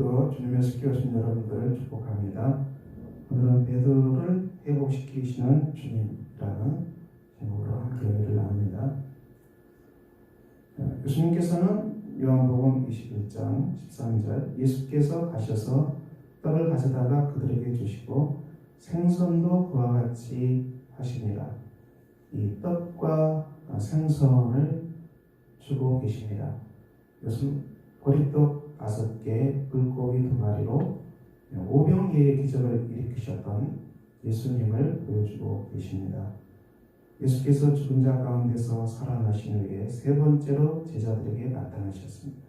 오늘도 주님의 스키 오신 여러분들을 축복합니다. 오늘은 베드로를 회복시키시는 주님이라는 제목으로 함께 예배를 나눕니다. 예수님께서는 요한복음 21장 13절 예수께서 가셔서 떡을 가져다가 그들에게 주시고 생선도 그와 같이 하시니라. 이 떡과 생선을 주고 계십니다. 이것은 보리떡 다섯 개, 물고기 두 마리로 오병이의 기적을 일으키셨던 예수님을 보여주고 계십니다. 예수께서 죽은 자 가운데서 살아나신 후에 세 번째로 제자들에게 나타나셨습니다.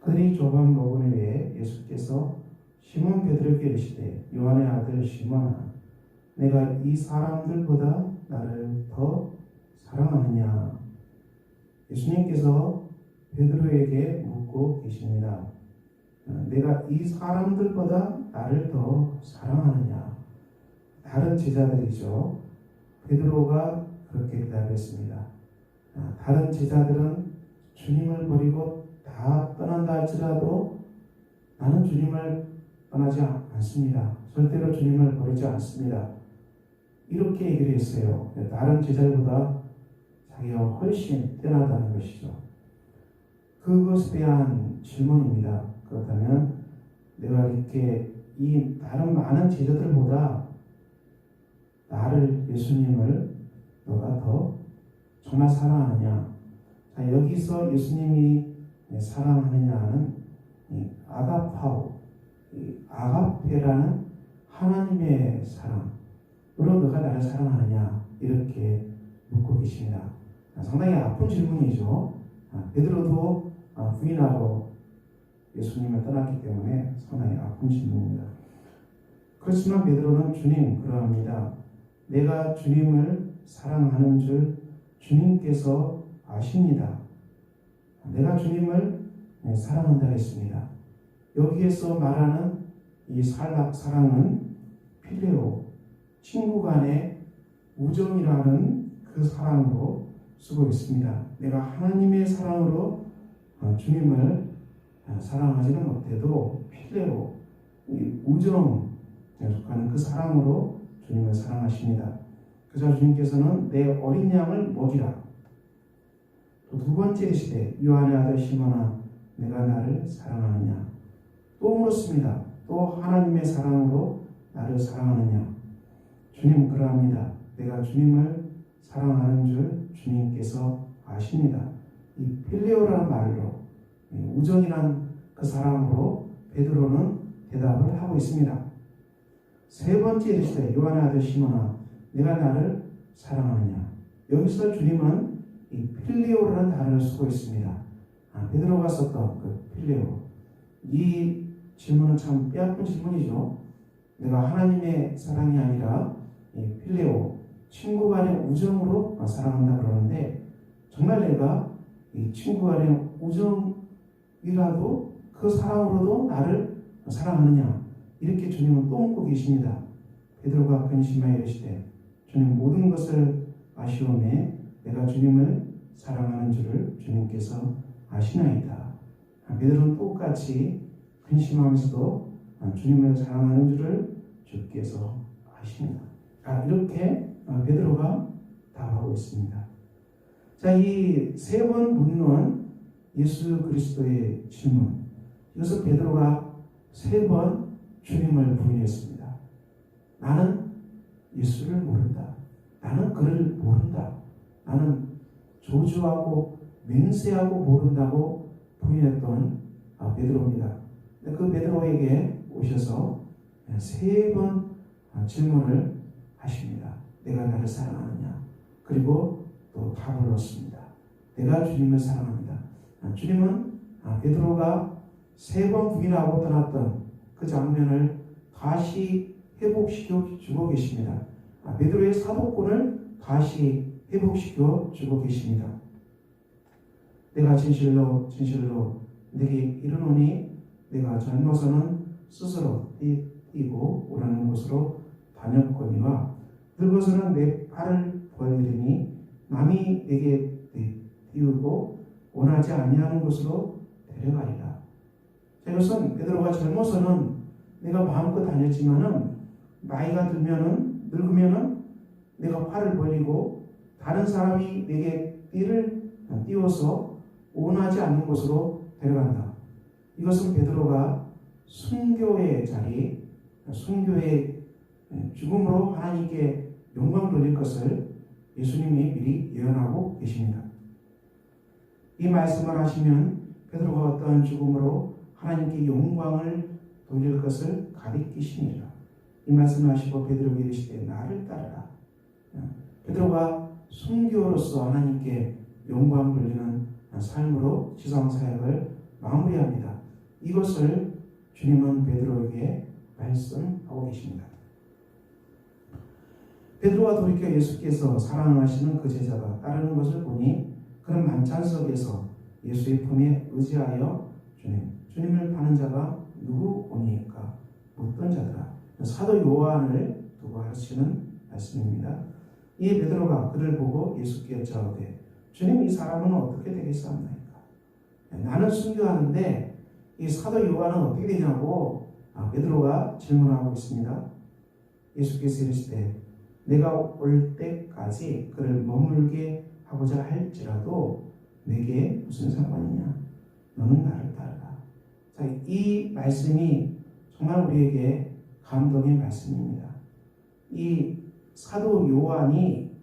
그들이 조반 먹은 후에 예수께서 시몬 베드로에게 이르시되 요한의 아들 시몬아 내가 이 사람들보다 나를 더 사랑하느냐 예수님께서 베드로에게 묻고 계십니다. 내가 이 사람들보다 나를 더 사랑하느냐 다른 제자들이죠. 베드로가 그렇게 대답했습니다. 다른 제자들은 주님을 버리고 다 떠난다 할지라도 나는 주님을 떠나지 않습니다. 절대로 주님을 버리지 않습니다. 이렇게 얘기를 했어요. 다른 제자들보다 자기가 훨씬 뛰어나다는 것이죠. 그것에 대한 질문입니다. 그렇다면 내가 이렇게 이 다른 많은 제자들보다 나를 예수님을 너가 더 정말 사랑하느냐? 자, 여기서 예수님이 사랑하느냐는 아가파오, 아가페라는 하나님의 사랑으로 너가 나를 사랑하느냐? 이렇게 묻고 계십니다. 상당히 아픈 질문이죠. 아, 베드로도 아, 부인하고 예수님을 떠났기 때문에 상당히 아픈 질문입니다. 그렇지만 베드로는 주님 그러합니다. 내가 주님을 사랑하는 줄 주님께서 아십니다. 내가 주님을 네, 사랑한다 했습니다. 여기에서 말하는 이 사랑은 필레오, 친구 간의 우정이라는 그 사랑으로 쓰고 있습니다. 내가 하나님의 사랑으로 어, 주님을 어, 사랑하지는 못해도 필레오, 우정에 속하는 그 사랑으로 주님을 사랑하십니다. 그래서 주님께서는 내 어린 양을 먹이라. 또 두 번째 시대 요한의 아들 시몬아 내가 나를 사랑하느냐 또 물었습니다. 또 하나님의 사랑으로 나를 사랑하느냐 주님 그러합니다. 내가 주님을 사랑하는 줄 주님께서 아십니다. 이 필레오라는 말로 우정이란 그 사랑으로 베드로는 대답을 하고 있습니다. 세 번째 이르시되 요한의 아들 시몬아 내가 나를 사랑하느냐 여기서 주님은 이 필레오라는 단어를 쓰고 있습니다. 아, 베드로가 썼던 그 필레오 이 질문은 참 뼈아픈 질문이죠. 내가 하나님의 사랑이 아니라 이 필레오 친구 간의 우정으로 사랑한다 그러는데 정말 내가 이 친구 간의 우정 이라도 그 사랑으로도 나를 사랑하느냐 이렇게 주님은 또 묻고 계십니다. 베드로가 근심하여 이르시되 주님 모든 것을 아시오매 내가 주님을 사랑하는 줄을 주님께서 아시나이다. 베드로는 똑같이 근심하면서도 주님을 사랑하는 줄을 주께서 아십니다. 아, 이렇게 베드로가 답하고 있습니다. 자, 이 세 번 묻는 예수 그리스도의 질문. 이것을 베드로가 세 번 주님을 부인했습니다. 나는 예수를 모른다. 나는 그를 모른다. 나는 조주하고 맹세하고 모른다고 부인했던 아, 베드로입니다. 그 베드로에게 오셔서 세번 아, 질문을 하십니다. 내가 나를 사랑하느냐? 그리고 또 답을 얻습니다. 내가 주님을 사랑합니다. 아, 주님은 베드로가 세 번 부인하고 떠났던 그 장면을 다시 회복시켜 주고 계십니다. 아, 베드로의 사도권을 다시 회복시켜 주고 계십니다. 내가 진실로 진실로 내게 이르노니 내가 젊어서는 스스로 뛰고 오라는 곳으로 다녔거니와 늙어서는 내 팔을 보여드리니 남이 내게 띄우고 원하지 아니하는 곳으로 데려가리라. 자, 이것은 베드로가 젊어서는 내가 마음껏 다녔지만은 나이가 들면은 늙으면은 내가 팔을 벌리고 다른 사람이 내게 띠를 띄워서 원하지 않는 곳으로 데려간다. 이것은 베드로가 순교의 자리, 순교의 죽음으로 하나님께 영광 돌릴 것을 예수님이 미리 예언하고 계십니다. 이 말씀을 하시면 베드로가 어떠한 죽음으로 하나님께 영광을 돌릴 것을 가리키시니라. 이 말씀을 하시고 베드로에게 이르시되 나를 따르라. 베드로가 순교로서 하나님께 영광 돌리는 삶으로 지상 사역을 마무리합니다. 이것을 주님은 베드로에게 말씀하고 계십니다. 베드로가 돌이켜 예수께서 사랑하시는 그 제자가 따르는 것을 보니 그런 만찬 속에서 예수의 품에 의지하여 주님, 주님을 파는 자가 누구 오니까 묻던 자들아 사도 요한을 두고 하시는 말씀입니다. 이 베드로가 그를 보고 예수께 여짜오되 주님 이 사람은 어떻게 되겠사옵나이까 나는 순교하는데 이 사도 요한은 어떻게 되냐고 아, 베드로가 질문하고 있습니다. 예수께서 이르시되 내가 올 때까지 그를 머물게 하고자 할지라도 내게 무슨 상관이냐? 너는 나를 따르라. 자, 이 말씀이 정말 우리에게 감동의 말씀입니다. 이 사도 요한이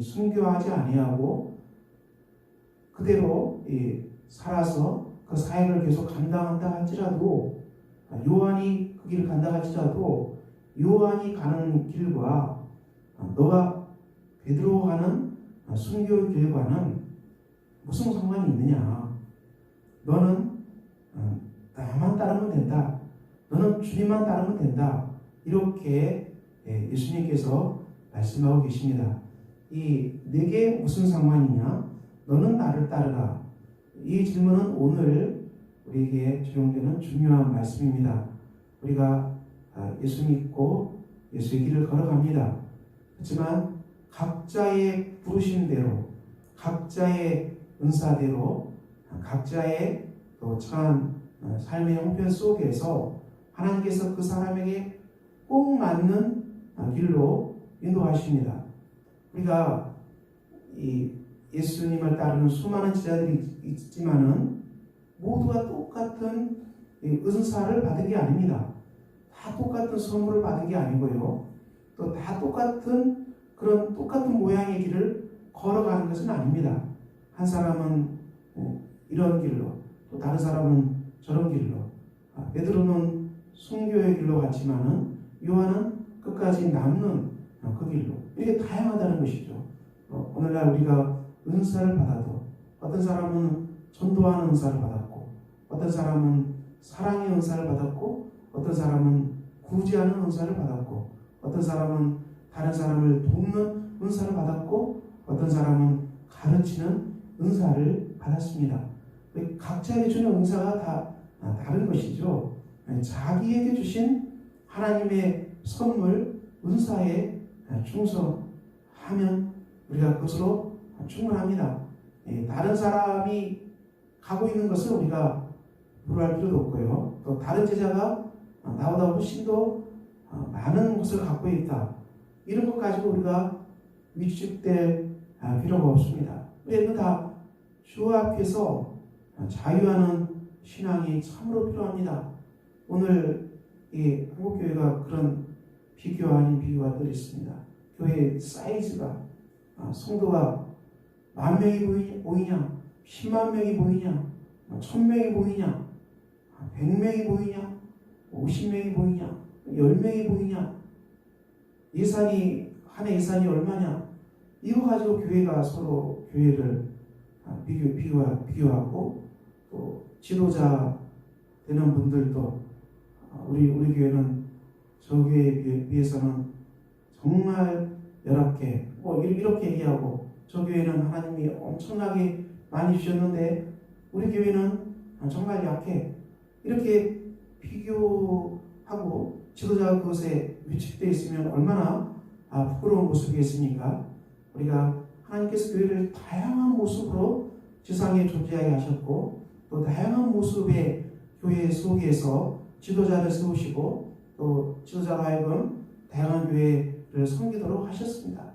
순교하지 아니하고 그대로 살아서 그 사역을 계속 감당한다 할지라도 요한이 그 길을 간다 할지라도 요한이 가는 길과 너가 베드로 가는 순교 길과는 무슨 상관이 있느냐? 너는 어, 나만 따르면 된다. 너는 주님만 따르면 된다. 이렇게 예, 예수님께서 말씀하고 계십니다. 이 내게 무슨 상관이냐? 너는 나를 따르라. 이 질문은 오늘 우리에게 적용되는 중요한 말씀입니다. 우리가 아, 예수 믿고 예수의 길을 걸어갑니다. 하지만 각자의 부르신 대로, 각자의 은사대로, 각자의 또 처한 어, 삶의 형편 속에서 하나님께서 그 사람에게 꼭 맞는 어, 길로 인도하십니다. 우리가 이 예수님을 따르는 수많은 제자들이 있지만은 모두가 똑같은 은사를 받은 게 아닙니다. 다 똑같은 선물을 받은 게 아니고요. 또 다 똑같은 그런 똑같은 모양의 길을 걸어가는 것은 아닙니다. 한 사람은 예, 이런 길로, 또 다른 사람은 저런 길로. 아, 베드로는 순교의 길로 갔지만은 요한은 끝까지 남는 그 길로. 이게 다양하다는 것이죠. 어, 오늘날 우리가 은사를 받아도 어떤 사람은 전도하는 은사를 받았고, 어떤 사람은 사랑의 은사를 받았고, 어떤 사람은 구제하는 은사를 받았고 어떤 사람은 다른 사람을 돕는 은사를 받았고 어떤 사람은 가르치는 은사를 받았습니다. 각자에게 주는 은사가 다 다른 것이죠. 자기에게 주신 하나님의 선물, 은사에 충성하면 우리가 그것으로 충분합니다. 예, 다른 사람이 가고 있는 것을 우리가 불할 필요도 없고요. 또 다른 제자가 나보다 훨씬 더 어, 많은 것을 갖고 있다. 이런 것 가지고 우리가 위축될 아, 필요가 없습니다. 우리는 다 주 앞에서 자유하는 신앙이 참으로 필요합니다. 오늘 이 한국교회가 그런 비교 아닌 비교가 늘 있습니다. 교회 사이즈가 아, 성도가 만 명이 보이냐, 10만 명이 보이냐, 천 명이 보이냐, 100명이 보이냐, 50명이 보이냐, 10명이 보이냐, 예산이, 한 해 예산이 얼마냐, 이거 가지고 교회가 서로 교회를 비교, 비교, 비교하고, 또 지도자 되는 분들도 우리, 우리 교회는 저 교회에 비해서는 정말 열악해. 뭐 이렇게 얘기하고 저 교회는 하나님이 엄청나게 많이 주셨는데 우리 교회는 정말 약해. 이렇게 비교하고 지도자가 그것에 위축되어 있으면 얼마나 아, 부끄러운 모습이겠습니까? 우리가 하나님께서 교회를 다양한 모습으로 지상에 존재하게 하셨고 또 다양한 모습의 교회 속에서 지도자를 세우시고 또 지도자로 하여금 다양한 교회를 섬기도록 하셨습니다.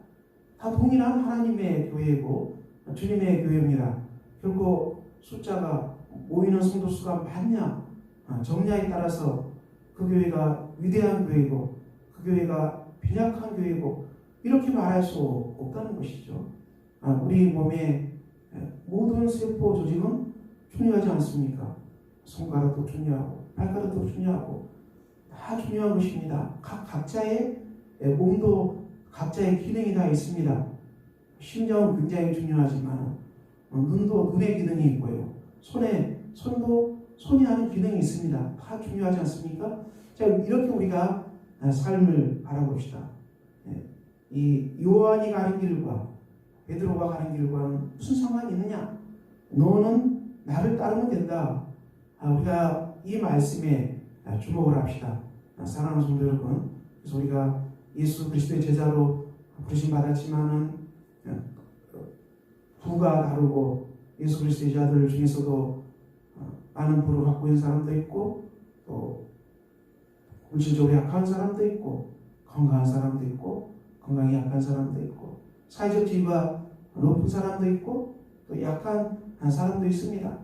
다 동일한 하나님의 교회이고 주님의 교회입니다. 결코 숫자가 모이는 성도 수가 많냐 아, 정량에 따라서 그 교회가 위대한 교회고 그 교회가 빈약한 교회고 이렇게 말할 수 없다는 것이죠. 아, 우리 몸의 모든 세포 조직은 중요하지 않습니까? 손가락도 중요하고 발가락도 중요하고 다 중요한 것입니다. 각 각자의 몸도 각자의 기능이 다 있습니다. 심장은 굉장히 중요하지만 어, 눈도 눈의 기능이 있고요. 손에 손도 손이 하는 기능이 있습니다. 다 중요하지 않습니까? 자 이렇게 우리가 삶을 바라봅시다. 예, 이 요한이 가는 길과 베드로가 가는 길과는 무슨 상관이 있느냐? 너는 나를 따르면 된다. 아, 우리가 이 말씀에 주목을 합시다. 아, 사랑하는 성도 여러분, 그래서 우리가 예수 그리스도의 제자로 부르심 받았지만은 부가 다르고 예수 그리스도의 제자들 중에서도 어, 많은 부를 갖고 있는 사람도 있고 또 물질적으로 약한 사람도 있고 건강한 사람도 있고 건강이 약한 사람도 있고 사회적 지위가 높은 사람도 있고 또 약한 사람도 있습니다.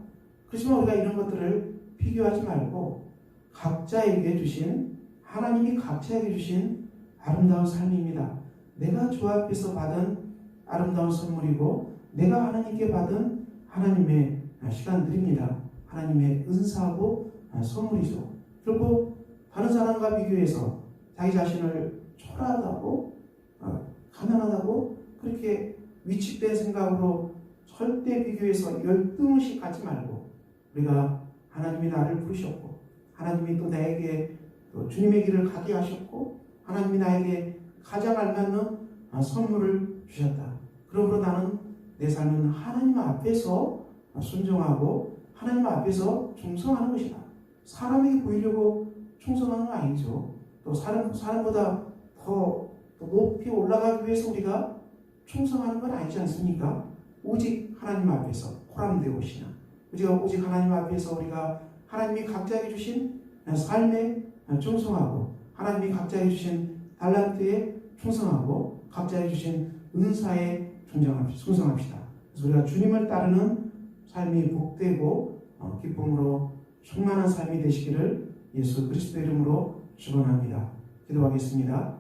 그렇지만 우리가 이런 것들을 비교하지 말고 각자에게 주신 하나님이 각자에게 주신 아름다운 삶입니다. 내가 주 앞에서 받은 아름다운 선물이고 내가 하나님께 받은 하나님의 시간들입니다. 하나님의 은사하고 선물이죠. 결국 다른 사람과 비교해서 자기 자신을 초라하다고 어, 가난하다고 그렇게 위축된 생각으로 절대 비교해서 열등의식 갖지 말고 우리가 하나님이 나를 부르셨고 하나님이 또 나에게 또 주님의 길을 가게 하셨고 하나님이 나에게 가장 알맞는 선물을 주셨다. 그러므로 나는 내 삶은 하나님 앞에서 순종하고 하나님 앞에서 충성하는 것이다. 사람에게 보이려고 충성하는 건 아니죠. 또 사람, 사람보다 더, 더 높이 올라가기 위해서 우리가 충성하는 건 아니지 않습니까? 오직 하나님 앞에서 포함되어 오시나. 우리가 오직 하나님 앞에서 우리가 하나님이 각자에게 주신 삶에 충성하고 하나님이 각자에게 주신 달란트에 충성하고 각자에게 주신 은사에 충성합시다. 그래서 우리가 주님을 따르는 삶이 복되고 어, 기쁨으로 충만한 삶이 되시기를 예수 그리스도 이름으로 축원합니다. 기도하겠습니다.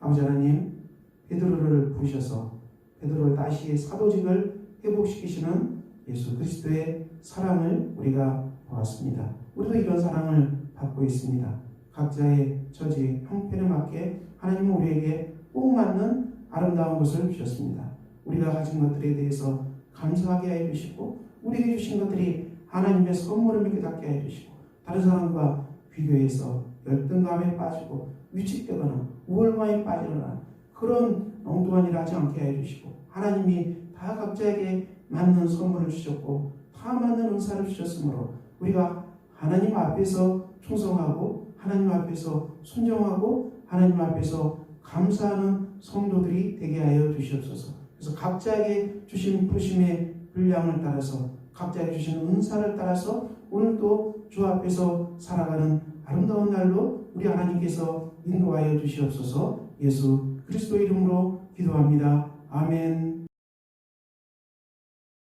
아버지 하나님 베드로를 부르셔서 베드로를 다시 사도직을 회복시키시는 예수 그리스도의 사랑을 우리가 보았습니다. 우리도 이런 사랑을 받고 있습니다. 각자의 처지, 형편에 맞게 하나님은 우리에게 꼭 맞는 아름다운 것을 주셨습니다. 우리가 가진 것들에 대해서 감사하게 해 주시고 우리에게 주신 것들이 하나님의 선물을 깨닫게 해 주시고 다른 사람과 비교해서 열등감에 빠지고 위축되거나 우월감에 빠지거나 그런 엉뚱한 일을 하지 않게 해 주시고 하나님이 다 각자에게 맞는 선물을 주셨고 다 맞는 은사를 주셨으므로 우리가 하나님 앞에서 충성하고 하나님 앞에서 순종하고 하나님 앞에서 감사하는 성도들이 되게 하여 주시옵소서. 그래서 각자에게 주신 부심의 분량을 따라서 각자에게 주신 은사를 따라서 오늘도 주 앞에서 살아가는 아름다운 날로 우리 하나님께서 인도하여 주시옵소서. 예수 그리스도 이름으로 기도합니다. 아멘.